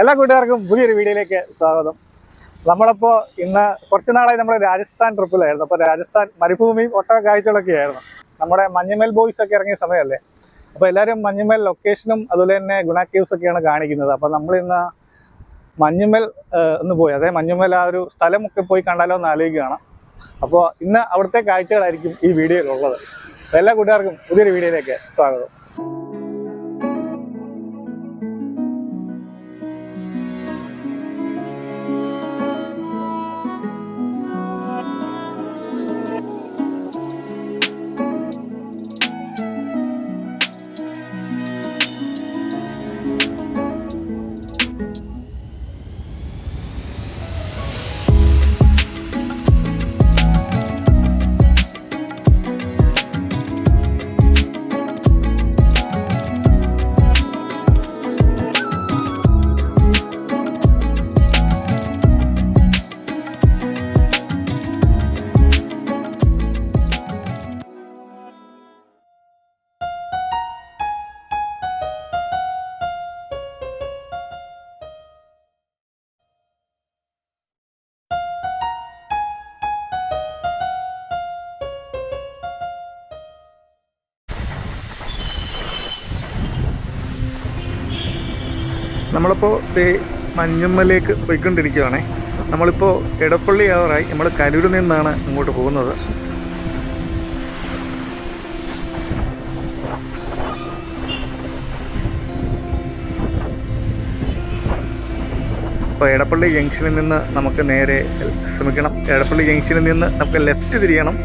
എല്ലാ കൂട്ടുകാർക്കും പുതിയൊരു വീഡിയോയിലേക്ക് സ്വാഗതം. നമ്മളിപ്പോൾ ഇന്ന് കുറച്ച് നാളായി നമ്മൾ രാജസ്ഥാൻ ട്രിപ്പിലായിരുന്നു. അപ്പോൾ രാജസ്ഥാൻ മരുഭൂമിയും ഒട്ടക കാഴ്ചകളൊക്കെ ആയിരുന്നു. നമ്മുടെ മഞ്ഞുമൽ ബോയ്സ് ഒക്കെ ഇറങ്ങിയ സമയമല്ലേ? അപ്പോൾ എല്ലാവരും മഞ്ഞുമൽ ലൊക്കേഷനും അതുപോലെ തന്നെ ഗുണ കേവ്സ് ഒക്കെയാണ് കാണിക്കുന്നത്. അപ്പോൾ നമ്മൾ ഇന്ന് മഞ്ഞുമൽ ഒന്ന് പോയി. അതായത് മഞ്ഞുമൽ ആ ഒരു സ്ഥലമൊക്കെ പോയി കണ്ടാലോ എന്ന് ആലോചിക്കുകയാണ്. അപ്പോൾ ഇന്ന് അവിടുത്തെ കാഴ്ചകളായിരിക്കും ഈ വീഡിയോയിൽ ഉള്ളത് എല്ലാ കൂട്ടുകാർക്കും പുതിയൊരു വീഡിയോയിലേക്ക് സ്വാഗതം. ദേ മഞ്ഞമ്മലേക്ക് പോയിക്കൊണ്ടിരിക്കുകയാണേ നമ്മളിപ്പോൾ എടപ്പള്ളി ആവറായി. നമ്മൾ കരൂരിൽ നിന്നാണ് അങ്ങോട്ട് പോകുന്നത്. അപ്പോൾ എടപ്പള്ളി ജംഗ്ഷനിൽ നിന്ന് നമുക്ക് നേരെ ശ്രമിക്കണം. എടപ്പള്ളി ജംഗ്ഷനിൽ നിന്ന് നമുക്ക് ലെഫ്റ്റ് തിരിയണം.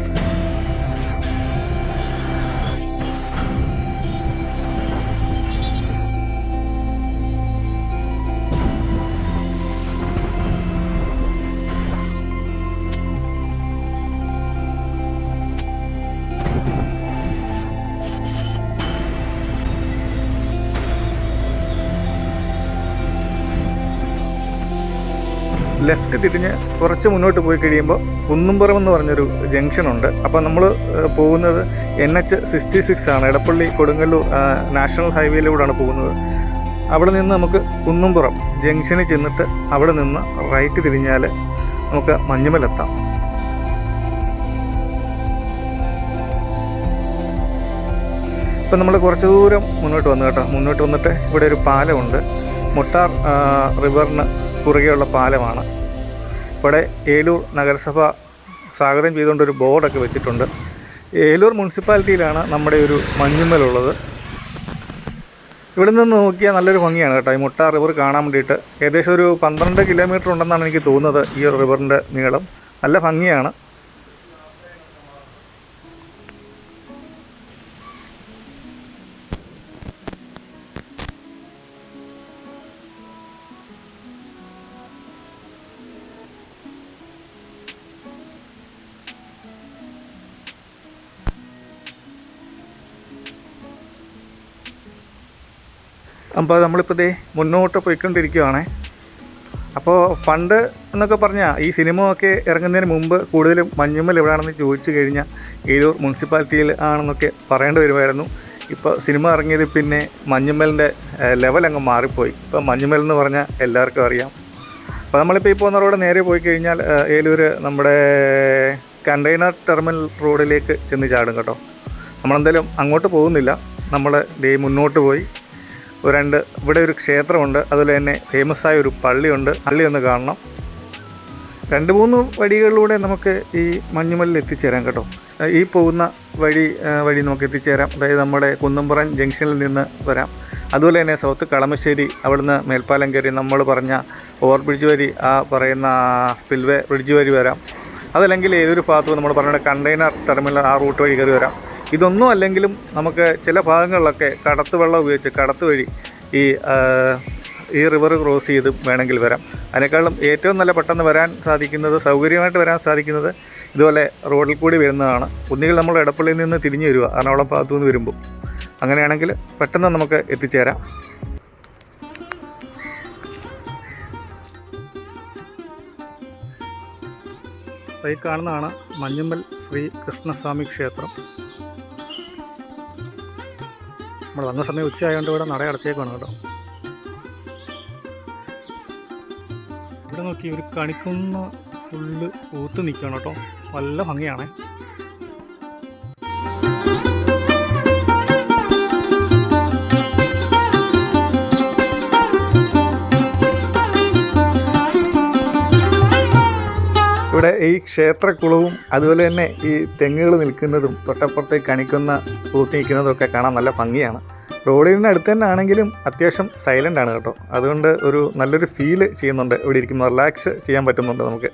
ലെഫ്റ്റ് തിരിഞ്ഞ് കുറച്ച് മുന്നോട്ട് പോയി കഴിയുമ്പോൾ കുന്നുംപുറം എന്ന് പറഞ്ഞൊരു ജംഗ്ഷനുണ്ട് അപ്പോൾ നമ്മൾ പോകുന്നത് എൻ എച്ച് സിക്സ്റ്റി സിക്സ് ആണ്. എടപ്പള്ളി കൊടുങ്ങല്ലൂർ നാഷണൽ ഹൈവേയിലൂടെയാണ് പോകുന്നത്. അവിടെ നിന്ന് നമുക്ക് കുന്നുംപുറം ജംഗ്ഷനിൽ ചെന്നിട്ട് അവിടെ നിന്ന് റൈറ്റ് തിരിഞ്ഞാൽ നമുക്ക് മഞ്ഞുമലെത്താം ഇപ്പം നമ്മൾ കുറച്ച് ദൂരം മുന്നോട്ട് വന്നു കേട്ടോ. മുന്നോട്ട് വന്നിട്ട് ഇവിടെ ഒരു പാലമുണ്ട്. മുട്ടാർ റിവറിന് കുറുകെയുള്ള പാലമാണ്. ഇവിടെ ഏലൂർ നഗരസഭ സ്വാഗതം ചെയ്തുകൊണ്ടൊരു ബോർഡൊക്കെ വെച്ചിട്ടുണ്ട്. ഏലൂർ മുനിസിപ്പാലിറ്റിയിലാണ് നമ്മുടെ ഒരു മഞ്ഞുമ്മലുള്ളത്. ഇവിടെ നിന്ന് നോക്കിയാൽ നല്ലൊരു ഭംഗിയാണ് കേട്ടോ. ഈ മുട്ട റിവർ കാണാൻ വേണ്ടിയിട്ട് ഏകദേശം ഒരു പന്ത്രണ്ട് കിലോമീറ്റർ ഉണ്ടെന്നാണ് എനിക്ക് തോന്നുന്നത് ഈ റിവറിന്റെ നീളം. നല്ല ഭംഗിയാണ്. അപ്പോൾ നമ്മളിപ്പോൾ ദേ മുന്നോട്ട് പോയിക്കൊണ്ടിരിക്കുകയാണ് അപ്പോൾ പണ്ട് എന്നൊക്കെ പറഞ്ഞാൽ ഈ സിനിമ ഒക്കെ ഇറങ്ങുന്നതിന് മുമ്പ് കൂടുതലും മഞ്ഞുമ്മൽ എവിടെയാണെന്ന് ചോദിച്ചു കഴിഞ്ഞാൽ ഏലൂർ മുനിസിപ്പാലിറ്റിയിൽ ആണെന്നൊക്കെ പറയേണ്ടി വരുമായിരുന്നു. ഇപ്പോൾ സിനിമ ഇറങ്ങിയത് പിന്നെ മഞ്ഞുമ്മലിന്റെ ലെവൽ അങ്ങ് മാറിപ്പോയി. ഇപ്പോൾ മഞ്ഞുമ്മൽ എന്ന് പറഞ്ഞാൽ എല്ലാവർക്കും അറിയാം. അപ്പോൾ നമ്മളിപ്പോൾ ഈ പോകുന്ന റോഡ് നേരെ പോയി കഴിഞ്ഞാൽ ഏലൂർ നമ്മുടെ കണ്ടെയ്നർ ടെർമിനൽ റോഡിലേക്ക് ചെന്ന് ചാടും കേട്ടോ. നമ്മളെന്തായാലും അങ്ങോട്ട് പോകുന്നില്ല. നമ്മൾ ദേ മുന്നോട്ട് പോയി. രണ്ട് ഇവിടെ ഒരു ക്ഷേത്രമുണ്ട് അതുപോലെ തന്നെ ഫേമസ് ആയ ഒരു പള്ളിയുണ്ട്. പള്ളി ഒന്ന് കാണണം. രണ്ട് മൂന്ന് വഴികളിലൂടെ നമുക്ക് ഈ മഞ്ഞുമല്ലിൽ എത്തിച്ചേരാം കേട്ടോ. ഈ പോകുന്ന വഴി വഴി നമുക്ക് എത്തിച്ചേരാം. അതായത് നമ്മുടെ കുന്നമ്പുറം ജംഗ്ഷനിൽ നിന്ന് വരാം. അതുപോലെ തന്നെ സൗത്ത് കളമശ്ശേരി അവിടുന്ന് മേൽപ്പാലം കയറി നമ്മൾ പറഞ്ഞ ഓവർ ബ്രിഡ്ജ് വഴി ആ പറയുന്ന സ്പിൽവേ ബ്രിഡ്ജ് വഴി വരാം. അതല്ലെങ്കിൽ ഏതൊരു ഭാഗത്തും നമ്മൾ പറഞ്ഞ കണ്ടെയ്നർ ടെർമിനൽ ആ റൂട്ട് വഴി കയറി വരാം. ഇതൊന്നും അല്ലെങ്കിലും നമുക്ക് ചില ഭാഗങ്ങളിലൊക്കെ കടത്ത് വെള്ളം ഉപയോഗിച്ച് കടത്ത് വഴി ഈ ഈ റിവർ ക്രോസ് ചെയ്ത് വേണമെങ്കിൽ വരാം. അതിനേക്കാളും ഏറ്റവും നല്ല പെട്ടെന്ന് വരാൻ സാധിക്കുന്നത് സൗകര്യമായിട്ട് വരാൻ സാധിക്കുന്നത് ഇതുപോലെ റോഡിൽ കൂടി വരുന്നതാണ്. ഒന്നുകിൽ നമ്മൾ ഇടപ്പള്ളിയിൽ നിന്ന് തിരിഞ്ഞു വരിക എറണാകുളം ഭാഗത്തു നിന്ന് വരുമ്പോൾ അങ്ങനെയാണെങ്കിൽ പെട്ടെന്ന് നമുക്ക് എത്തിച്ചേരാം. ഈ കാണുന്നതാണ് മഞ്ഞുമ്മൽ ശ്രീ കൃഷ്ണസ്വാമി ക്ഷേത്രം. നമ്മൾ വന്ന സമയം ഉച്ചയായതുകൊണ്ട് ഇവിടെ നട അടച്ചേക്കാണ് കേട്ടോ. ഇവിടെ നോക്കി ഒരു കണിക്കുന്ന ഫുള്ള് ഊത്ത് നിൽക്കുകയാണ് കേട്ടോ. നല്ല ഭംഗിയാണേ. ഇവിടെ ഈ ക്ഷേത്രക്കുളവും അതുപോലെ തന്നെ ഈ തെങ്ങുകൾ നിൽക്കുന്നതും തൊട്ടപ്പുറത്തേക്ക് കണിക്കുന്ന പൂത്തി നിൽക്കുന്നതും ഒക്കെ കാണാൻ നല്ല ഭംഗിയാണ്. റോഡിന് അടുത്ത് തന്നെ ആണെങ്കിലും അത്യാവശ്യം സൈലന്റ് ആണ് കേട്ടോ. അതുകൊണ്ട് ഒരു നല്ലൊരു ഫീൽ ചെയ്യുന്നുണ്ട് ഇവിടെ ഇരിക്കുമ്പോൾ. റിലാക്സ് ചെയ്യാൻ പറ്റുന്നുണ്ട് നമുക്ക്.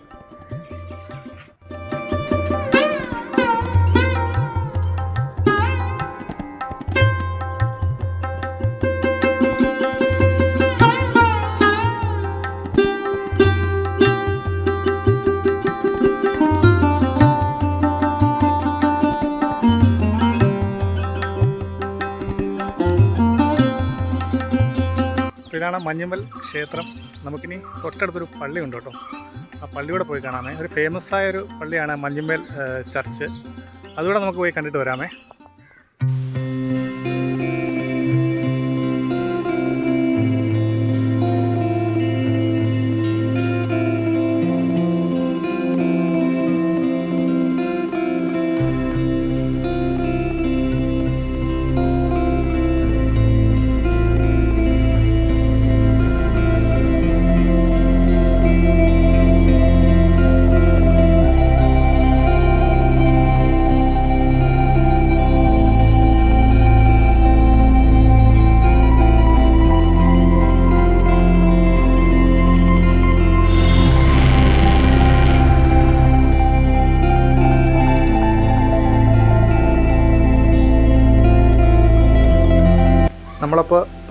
ഇതാണ് മഞ്ഞമ്മൽ ക്ഷേത്രം. നമുക്കിനി തൊട്ടടുത്തൊരു പള്ളിയുണ്ട് കേട്ടോ. ആ പള്ളിയൂടെ പോയി കാണാമേ. ഒരു ഫേമസ് ആയ ഒരു പള്ളിയാണ് മഞ്ഞമ്മൽ ഏഹ്, ചർച്ച്. അതുകൂടെ നമുക്ക് പോയി കണ്ടിട്ട് വരാമേ.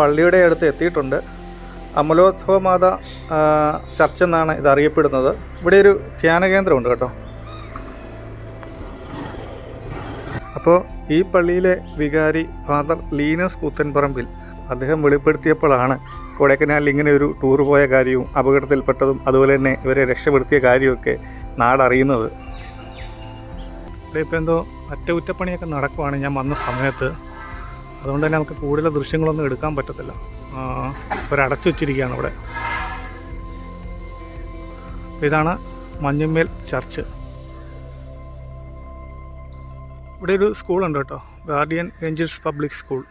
പള്ളിയുടെ അടുത്ത് എത്തിയിട്ടുണ്ട്. അമലോത്ഭവ മാത ചർച്ച് എന്നാണ് ഇത് അറിയപ്പെടുന്നത്. ഇവിടെ ഒരു ധ്യാന കേന്ദ്രമുണ്ട് കേട്ടോ. അപ്പോൾ ഈ പള്ളിയിലെ വികാരി ഫാദർ ലീനസ് കൂത്തൻപറമ്പിൽ അദ്ദേഹം വെളിപ്പെടുത്തിയപ്പോഴാണ് കൊടൈക്കനാലിൽ ഇങ്ങനെ ഒരു ടൂർ പോയ കാര്യവും അപകടത്തിൽപ്പെട്ടതും അതുപോലെ തന്നെ ഇവരെ രക്ഷപ്പെടുത്തിയ കാര്യമൊക്കെ നാടറിയുന്നത്. ഇവിടെ ഇപ്പോൾ എന്തോ അറ്റകുറ്റപ്പണിയൊക്കെ നടക്കുവാണ് ഞാൻ വന്ന സമയത്ത്. അതുകൊണ്ട് തന്നെ നമുക്ക് കൂടുതൽ ദൃശ്യങ്ങളൊന്നും എടുക്കാൻ പറ്റത്തില്ല. ഒരടച്ചു വെച്ചിരിക്കുകയാണ് ഇവിടെ. ഇതാണ് മഞ്ഞുമേൽ ചർച്ച്. ഇവിടെ ഒരു സ്കൂളുണ്ട് കേട്ടോ. Guardian angels public school.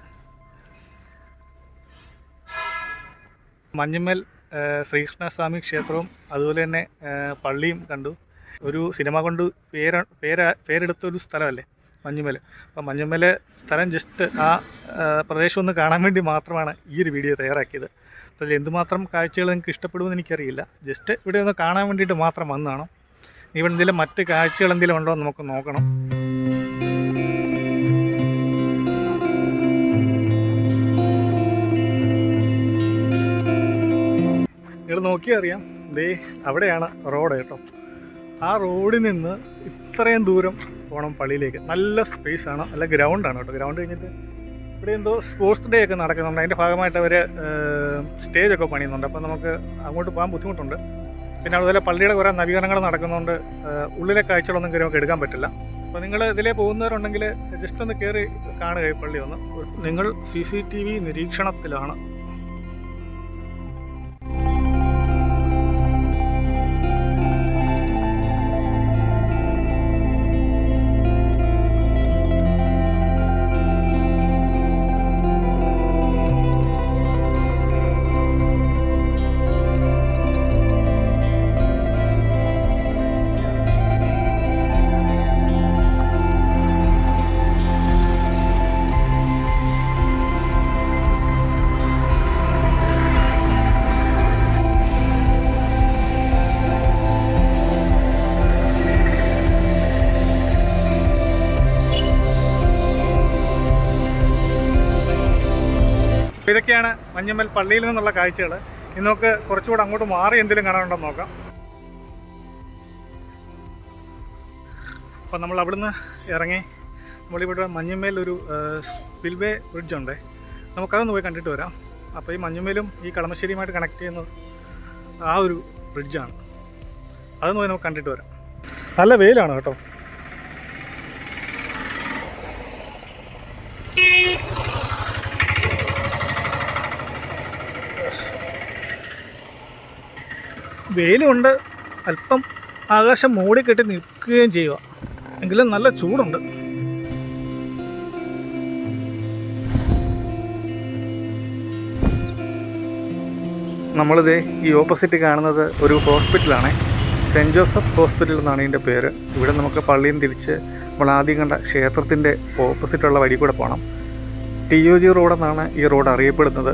Manjummel Srikrishnaswamy ക്ഷേത്രവും അതുപോലെ തന്നെ പള്ളിയും കണ്ടു. ഒരു സിനിമ കൊണ്ട് പേര പേര പേരെടുത്ത ഒരു സ്ഥലമല്ലേ? മഞ്ഞുമൽ അപ്പോൾ മഞ്ഞുമൽ സ്ഥലം ജസ്റ്റ് ആ ആ, പ്രദേശം ഒന്ന് കാണാൻ വേണ്ടി മാത്രമാണ് ഈ ഒരു വീഡിയോ തയ്യാറാക്കിയത്. അപ്പോൾ അതിൽ എന്തുമാത്രം കാഴ്ചകൾ നിങ്ങൾക്ക് ഇഷ്ടപ്പെടുമെന്ന് എനിക്കറിയില്ല. ജസ്റ്റ് ഇവിടെ ഒന്ന് കാണാൻ വേണ്ടിയിട്ട് മാത്രം വന്നതാണ്. ഇവിടെ എന്തെങ്കിലും മറ്റ് കാഴ്ചകൾ എന്തെങ്കിലും ഉണ്ടോ എന്ന് നമുക്ക് നോക്കണം. നിങ്ങൾ നോക്കിയാൽ അറിയാം. ദേ അവിടെയാണ് റോഡ് കേട്ടോ. ആ റോഡിൽ നിന്ന് ഇത്രയും ദൂരം പോകണം പള്ളിയിലേക്ക്. നല്ല സ്പേസ് ആണ്. നല്ല ഗ്രൗണ്ടാണ് കേട്ടോ. ഗ്രൗണ്ട് കഴിഞ്ഞിട്ട് ഇവിടെ എന്തോ സ്പോർട്സ് ഡേ ഒക്കെ നടക്കുന്നുണ്ട്. അതിന്റെ ഭാഗമായിട്ട് അവർ സ്റ്റേജ് ഒക്കെ പണിയുന്നുണ്ട്. അപ്പോൾ നമുക്ക് അങ്ങോട്ട് പോകാൻ ബുദ്ധിമുട്ടുണ്ട്. പിന്നെ അതുപോലെ പള്ളിയുടെ കുറേ നവീകരണങ്ങൾ നടക്കുന്നുണ്ട്. ഏഹ് ഉള്ളിലെ കാഴ്ചകളൊന്നും കയറി നമുക്ക് എടുക്കാൻ പറ്റില്ല. അപ്പോൾ നിങ്ങൾ ഇതിലേ പോകുന്നവരുണ്ടെങ്കിൽ ജസ്റ്റ് ഒന്ന് കയറി കാണുക ഈ പള്ളി ഒന്ന്. നിങ്ങൾ സി സി ടി വി നിരീക്ഷണത്തിലാണ് ഇതൊക്കെയാണ് മഞ്ഞമ്മൽ പള്ളിയിൽ നിന്നുള്ള കാഴ്ചകൾ ഇനി നമുക്ക് കുറച്ചുകൂടെ അങ്ങോട്ട് മാറി എന്തെങ്കിലും കാണാനുണ്ടോ നോക്കാം. അപ്പോൾ നമ്മൾ അവിടുന്ന് ഇറങ്ങി നമ്മളിവിടെ മഞ്ഞമ്മേൽ ഒരു സ്പിൽവേ ബ്രിഡ്ജ് ഉണ്ട്. നമുക്കതൊന്ന് പോയി കണ്ടിട്ട് വരാം. അപ്പോൾ ഈ മഞ്ഞുമേലും ഈ കളമശ്ശേരിയുമായിട്ട് കണക്ട് ചെയ്യുന്ന ആ ഒരു ബ്രിഡ്ജാണ് അതൊന്ന് പോയി നമുക്ക് കണ്ടിട്ട് വരാം. നല്ല വെയിലാണ് കേട്ടോ. വെയിലുണ്ട്. അല്പം ആകാശം മൂടിക്കെട്ടി നിൽക്കുകയും ചെയ്യുക. എങ്കിലും നല്ല ചൂടുണ്ട്. നമ്മളിത് ഈ ഓപ്പോസിറ്റ് കാണുന്നത് ഒരു ഹോസ്പിറ്റലാണ് സെന്റ് ജോസഫ് ഹോസ്പിറ്റൽ എന്നാണ് ഇതിന്റെ പേര്. ഇവിടെ നമുക്ക് പള്ളിയിൽ നിന്ന് തിരിച്ച് നമ്മൾ ആദ്യം കണ്ട ക്ഷേത്രത്തിന്റെ ഓപ്പോസിറ്റുള്ള വഴി കൂടെ പോകണം ടി യു ജി റോഡെന്നാണ് ഈ റോഡ് അറിയപ്പെടുന്നത്.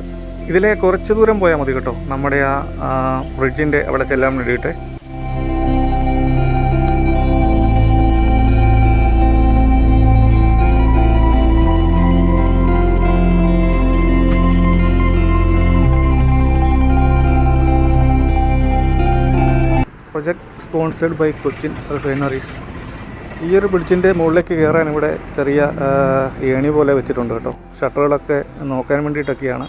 ഇതിലെ കുറച്ച് ദൂരം പോയാൽ മതി കേട്ടോ. നമ്മുടെ ആ ബ്രിഡ്ജിന്റെ അവിടെ ചെല്ലാൻ വേണ്ടിയിട്ട്. Project sponsored by Cochin refineries ഈ ഒരു ബ്രിഡ്ജിന്റെ മുകളിലേക്ക് കയറാൻ ഇവിടെ ചെറിയ ഏണി പോലെ വെച്ചിട്ടുണ്ട് കേട്ടോ. ഷട്ടറുകളൊക്കെ നോക്കാൻ വേണ്ടിയിട്ടൊക്കെയാണ്.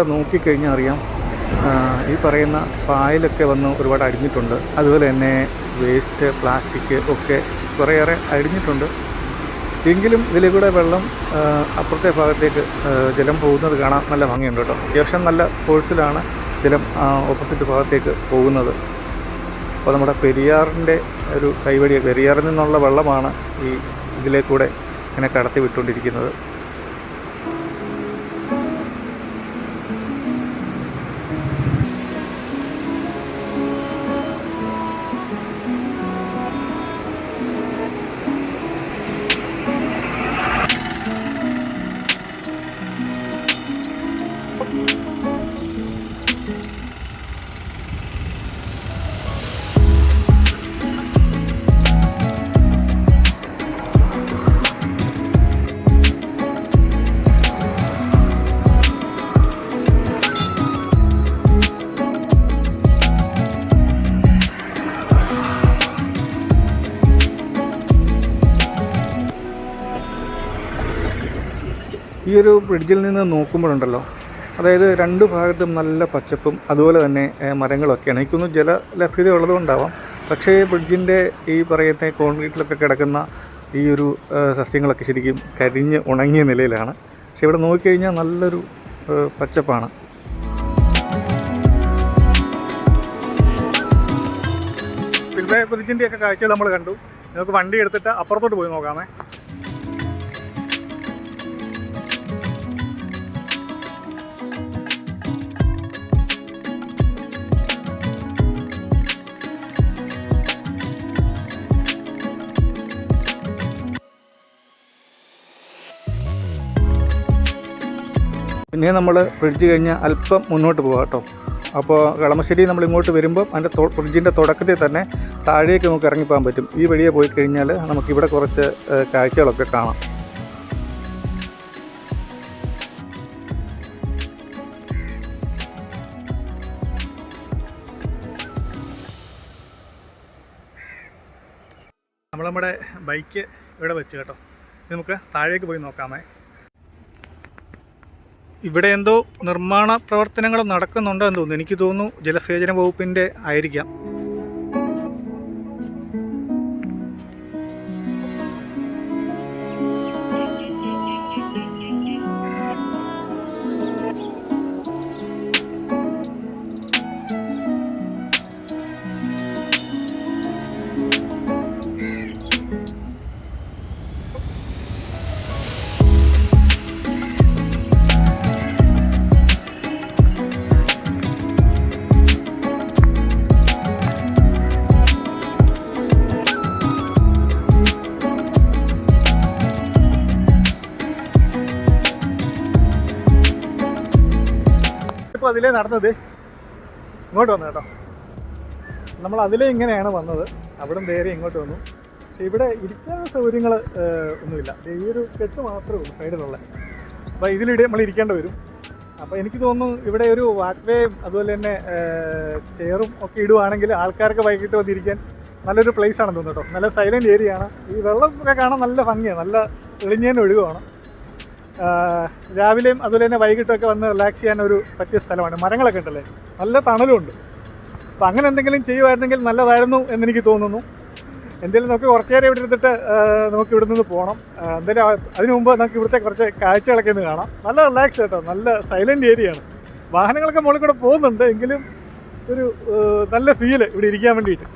നമ്മളിവിടെ നോക്കിക്കഴിഞ്ഞാൽ അറിയാം ഈ പറയുന്ന പായലൊക്കെ വന്ന് ഒരുപാട് അടിഞ്ഞിട്ടുണ്ട്. അതുപോലെ തന്നെ വേസ്റ്റ് പ്ലാസ്റ്റിക് ഒക്കെ കുറേയേറെ അടിഞ്ഞിട്ടുണ്ട്. എങ്കിലും ഇതിലെ കൂടെ വെള്ളം അപ്പുറത്തെ ഭാഗത്തേക്ക് ജലം പോകുന്നത് കാണാൻ നല്ല ഭംഗിയുണ്ട് കേട്ടോ. അത്യാവശ്യം നല്ല ഫോഴ്സിലാണ് ജലം ഓപ്പോസിറ്റ് ഭാഗത്തേക്ക് പോകുന്നത്. അപ്പോൾ നമ്മുടെ പെരിയാറിന്റെ ഒരു കൈവഴി പെരിയാറിൽ നിന്നുള്ള വെള്ളമാണ് ഈ ഇതിലെ കൂടെ ഇങ്ങനെ കടത്തി വിട്ടുകൊണ്ടിരിക്കുന്നത്. ഈ ഒരു ബ്രിഡ്ജിൽ നിന്ന് നോക്കുമ്പോഴുണ്ടല്ലോ. അതായത് രണ്ട് ഭാഗത്തും നല്ല പച്ചപ്പും അതുപോലെ തന്നെ മരങ്ങളൊക്കെയാണ്. എനിക്കൊന്ന് ജല ലഭ്യത ഉള്ളതുകൊണ്ടാവാം. പക്ഷേ ബ്രിഡ്ജിന്റെ ഈ പറയുന്ന കോൺക്രീറ്റിലൊക്കെ കിടക്കുന്ന ഈ ഒരു സസ്യങ്ങളൊക്കെ ശരിക്കും കരിഞ്ഞ് ഉണങ്ങിയ നിലയിലാണ്. പക്ഷേ ഇവിടെ നോക്കിക്കഴിഞ്ഞാൽ നല്ലൊരു പച്ചപ്പാണ്. പിന്നെ ബ്രിഡ്ജിന്റെ ഒക്കെ കാഴ്ചകൾ നമ്മൾ കണ്ടു. നമുക്ക് വണ്ടി എടുത്തിട്ട് അപ്പുറത്തോട്ട് പോയി നോക്കാമേ. പിന്നെ നമ്മൾ ബ്രിഡ്ജ് കഴിഞ്ഞ് അല്പം മുന്നോട്ട് പോകാം കേട്ടോ. അപ്പോൾ കളമശ്ശേരി നമ്മൾ ഇങ്ങോട്ട് വരുമ്പോൾ അതിന്റെ ഫ്രിഡ്ജിന്റെ തുടക്കത്തിൽ തന്നെ താഴേക്ക് നമുക്ക് ഇറങ്ങിപ്പോകാൻ പറ്റും. ഈ വഴിയെ പോയി കഴിഞ്ഞാൽ നമുക്കിവിടെ കുറച്ച് കാഴ്ചകളൊക്കെ കാണാം. നമ്മൾ നമ്മുടെ ബൈക്ക് ഇവിടെ വെച്ച് കേട്ടോ. ഇനി നമുക്ക് താഴേക്ക് പോയി നോക്കാമേ. ഇവിടെ എന്തോ നിർമ്മാണ പ്രവർത്തനങ്ങൾ നടക്കുന്നുണ്ടോ എന്ന് തോന്നുന്നു. എനിക്ക് തോന്നുന്നു ജലസേചന വകുപ്പിന്റെ ആയിരിക്കാം. അതിലേ നടന്നത് ഇങ്ങോട്ട് വന്നു കേട്ടോ. നമ്മൾ അതിലേ ഇങ്ങനെയാണ് വന്നത്. അവിടെ നേരെ ഇങ്ങോട്ട് വന്നു. പക്ഷെ ഇവിടെ ഇരിക്കാൻ സൗകര്യങ്ങൾ ഒന്നുമില്ല. ഈ ഒരു കെട്ട് മാത്രമേ ഉള്ളൂ സൈഡിലുള്ള. അപ്പോൾ ഇതിലിടെ നമ്മൾ ഇരിക്കേണ്ടി വരും. അപ്പോൾ എനിക്ക് തോന്നുന്നു ഇവിടെ ഒരു വാക്ക് വേ അതുപോലെ തന്നെ ചെയറും ഒക്കെ ഇടുവാണെങ്കിൽ ആൾക്കാർക്ക് വൈകിട്ട് വന്നിരിക്കാൻ നല്ലൊരു പ്ലേസ് ആണെന്ന് തോന്നുന്നു കേട്ടോ. നല്ല സൈലന്റ് ഏരിയ ആണ്. ഈ വെള്ളം ഒക്കെ കാണാൻ നല്ല ഭംഗിയാണ് നല്ല തെളിഞ്ഞേനെ ഒഴുകുവാണ്. രാവിലെയും അതുപോലെ തന്നെ വൈകിട്ടൊക്കെ വന്ന് റിലാക്സ് ചെയ്യാൻ ഒരു പറ്റിയ സ്ഥലമാണ്. മരങ്ങളൊക്കെ ഉണ്ടല്ലേ? നല്ല തണലുണ്ട് അപ്പം അങ്ങനെ എന്തെങ്കിലും ചെയ്യുമായിരുന്നെങ്കിൽ നല്ലതായിരുന്നു എന്നെനിക്ക് തോന്നുന്നു. എന്തെങ്കിലും നമുക്ക് കുറച്ച് നേരം ഇവിടെ ഇരുന്നിട്ട് നമുക്ക് ഇവിടെ നിന്ന് പോകണം എന്തായാലും അതിനു മുമ്പ് നമുക്ക് ഇവിടുത്തെ കുറച്ച് കാഴ്ചകളൊക്കെ ഒന്ന് കാണാം. നല്ല റിലാക്സ് കേട്ടോ നല്ല സൈലന്റ് ഏരിയ ആണ്. വാഹനങ്ങളൊക്കെ മുകളിൽ കൂടെ പോകുന്നുണ്ട്. എങ്കിലും ഒരു നല്ല ഫീൽ ഇവിടെ ഇരിക്കാൻ വേണ്ടിയിട്ട്.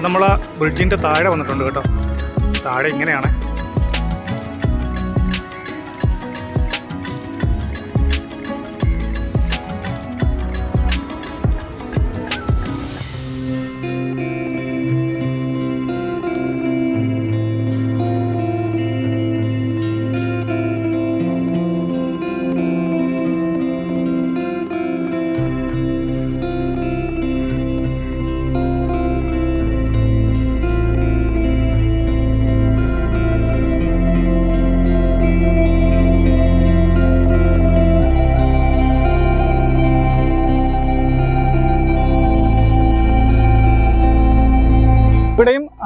നമ്മൾ ആ ബ്രിഡ്ജിന്റെ താഴെ വന്നിട്ടുണ്ട് കേട്ടോ. താഴെ ഇങ്ങനെയാണ്.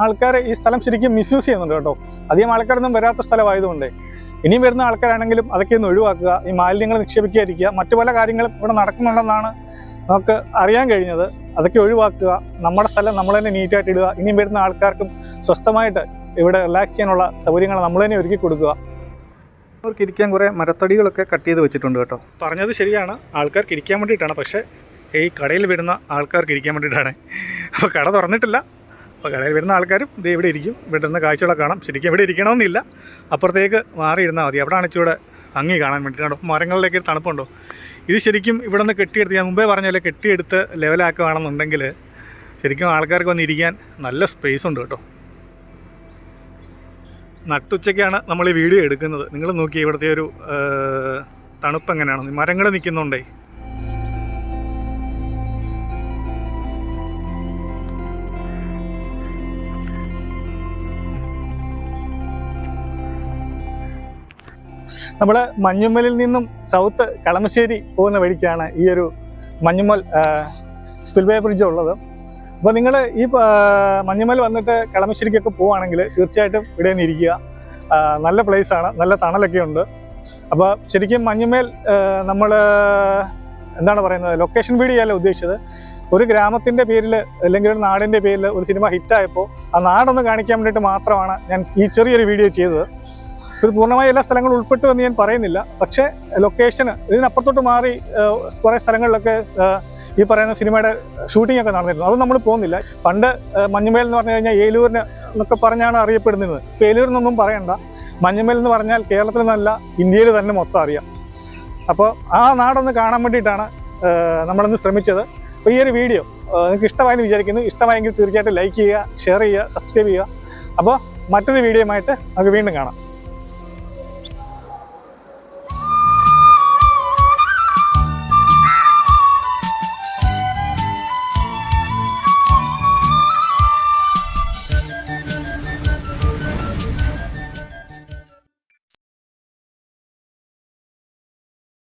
ആൾക്കാർ ഈ സ്ഥലം ശരിക്കും മിസ്യൂസ് ചെയ്യുന്നുണ്ട് കേട്ടോ. അധികം ആൾക്കാരൊന്നും വരാത്ത സ്ഥലമായതുകൊണ്ട്. ഇനിയും വരുന്ന ആൾക്കാരാണെങ്കിലും അതൊക്കെ ഒന്ന് ഒഴിവാക്കുക ഈ മാലിന്യങ്ങൾ നിക്ഷേപിക്കാതിരിക്കുക മറ്റു പല കാര്യങ്ങളും ഇവിടെ നടക്കുന്നുണ്ടെന്നാണ് നമുക്ക് അറിയാൻ കഴിഞ്ഞത്. അതൊക്കെ ഒഴിവാക്കുക നമ്മുടെ സ്ഥലം നമ്മൾ തന്നെ നീറ്റായിട്ട് ഇടുക ഇനിയും വരുന്ന ആൾക്കാർക്കും സ്വസ്ഥമായിട്ട് ഇവിടെ റിലാക്സ് ചെയ്യാനുള്ള സൗകര്യങ്ങൾ നമ്മൾ തന്നെ ഒരുക്കി കൊടുക്കുക. അവർക്ക് ഇരിക്കാൻ കുറേ മരത്തടികളൊക്കെ കട്ട് ചെയ്ത് വെച്ചിട്ടുണ്ട് കേട്ടോ. പറഞ്ഞത് ശരിയാണ് ആൾക്കാർക്ക് ഇരിക്കാൻ വേണ്ടിയിട്ടാണ് പക്ഷേ ഈ കടയിൽ വരുന്ന ആൾക്കാർക്ക് ഇരിക്കാൻ വേണ്ടിയിട്ടാണ്. അപ്പോൾ കട തുറന്നിട്ടില്ല. അപ്പോൾ കടയിൽ വരുന്ന ആൾക്കാരും ഇത് ഇവിടെ ഇരിക്കും. ഇവിടെ നിന്ന് കാഴ്ചകളൊക്കെ കാണാം. ശരിക്കും ഇവിടെ ഇരിക്കണമെന്നില്ല. അപ്പുറത്തേക്ക് മാറി ഇരുന്നാൽ മതി അവിടെയാണ് ഇച്ചിവിടെ അങ്ങി കാണാൻ വേണ്ടിയിട്ടാണ് മരങ്ങളിലേക്ക് തണുപ്പുണ്ടോ? ഇത് ശരിക്കും ഇവിടെ നിന്ന് കെട്ടിയെടുത്ത് ഞാൻ മുമ്പേ പറഞ്ഞ പോലെ കെട്ടിയെടുത്ത് ലെവലാക്കുകയാണെന്നുണ്ടെങ്കിൽ ശരിക്കും ആൾക്കാർക്ക് വന്നിരിക്കാൻ നല്ല സ്പേസ് ഉണ്ട് കേട്ടോ. നട്ടുച്ചയ്ക്കാണ് നമ്മൾ ഈ വീഡിയോ എടുക്കുന്നത്. നിങ്ങൾ നോക്കി ഇവിടുത്തെ ഒരു തണുപ്പ് എങ്ങനെയാണ്? മരങ്ങൾ നിൽക്കുന്നുണ്ടേ. നമ്മൾ മഞ്ഞുമ്മലിൽ നിന്നും സൗത്ത് കളമശ്ശേരി പോകുന്ന വഴിക്കാണ് ഈ ഒരു മഞ്ഞുമ്മൽ സ്പിൽവേ ബ്രിഡ്ജ് ഉള്ളത്. അപ്പോൾ നിങ്ങൾ ഈ മഞ്ഞുമ്മൽ വന്നിട്ട് കളമശ്ശേരിക്കൊക്കെ പോവുകയാണെങ്കിൽ തീർച്ചയായിട്ടും ഇവിടെ നിന്ന് ഇരിക്കുക. നല്ല പ്ലേസാണ് നല്ല തണലൊക്കെ ഉണ്ട്. അപ്പോൾ ശരിക്കും മഞ്ഞുമേൽ നമ്മൾ എന്താണ് പറയുന്നത് ലൊക്കേഷൻ വീഡിയോ അല്ല ഉദ്ദേശിച്ചത്? ഒരു ഗ്രാമത്തിന്റെ പേരിൽ അല്ലെങ്കിൽ ഒരു നാടിന്റെ പേരിൽ ഒരു സിനിമ ഹിറ്റായപ്പോൾ ആ നാടൊന്ന് കാണിക്കാൻ വേണ്ടിയിട്ട് മാത്രമാണ് ഞാൻ ഈ ചെറിയൊരു വീഡിയോ ചെയ്തത്. ഇത് പൂർണമായി എല്ലാ സ്ഥലങ്ങളും ഉൾപ്പെട്ടു എന്ന് ഞാൻ പറയുന്നില്ല. പക്ഷേ ലൊക്കേഷന് ഇതിനപ്പുറത്തോട്ട് മാറി കുറേ സ്ഥലങ്ങളിലൊക്കെ ഈ പറയുന്ന സിനിമയുടെ ഷൂട്ടിംഗ് ഒക്കെ നടന്നിരുന്നു. അത് നമ്മൾ പോകുന്നില്ല. പണ്ട് മഞ്ഞുമേൽ എന്ന് പറഞ്ഞു കഴിഞ്ഞാൽ ഏലൂരിന് എന്നൊക്കെ പറഞ്ഞാണ് അറിയപ്പെടുന്നത്. ഇപ്പോൾ ഏലൂരിനൊന്നും പറയണ്ട. മഞ്ഞുമേൽ എന്ന് പറഞ്ഞാൽ കേരളത്തിൽ നിന്നല്ല ഇന്ത്യയിൽ തന്നെ മൊത്തം അറിയാം. അപ്പോൾ ആ നാടൊന്ന് കാണാൻ വേണ്ടിയിട്ടാണ് നമ്മളിന്ന് ശ്രമിച്ചത്. അപ്പോൾ ഈ ഒരു വീഡിയോ നിങ്ങൾക്ക് ഇഷ്ടമായെന്ന് വിചാരിക്കുന്നു. ഇഷ്ടമായെങ്കിൽ തീർച്ചയായിട്ടും ലൈക്ക് ചെയ്യുക ഷെയർ ചെയ്യുക സബ്സ്ക്രൈബ് ചെയ്യുക. അപ്പോൾ മറ്റൊരു വീഡിയോയുമായിട്ട് നമുക്ക് വീണ്ടും കാണാം.